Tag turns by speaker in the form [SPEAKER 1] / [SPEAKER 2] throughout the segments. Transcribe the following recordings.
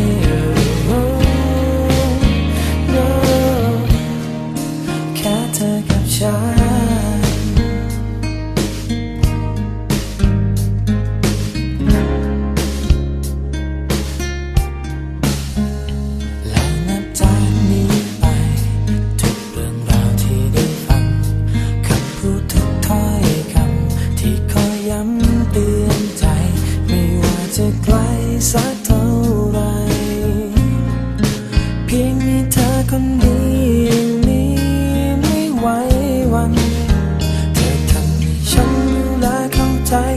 [SPEAKER 1] near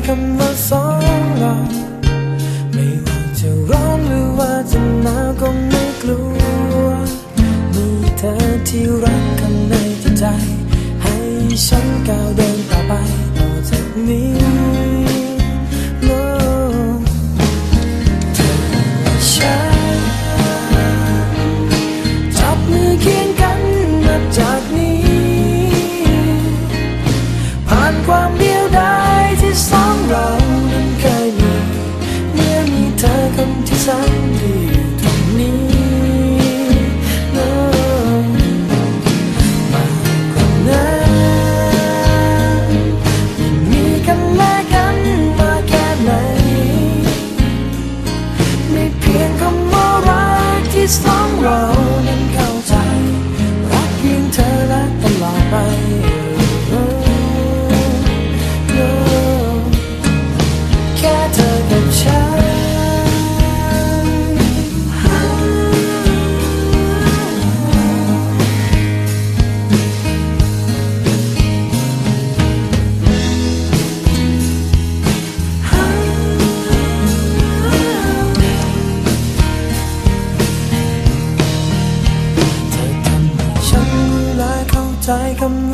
[SPEAKER 1] คำว่าสองเราไม่ว่าจะร้อนหรือว่าจะหนาวก็ไม่กลัวมีเธอที่รักข้าในใจ ให้ฉันก้าวเดิน come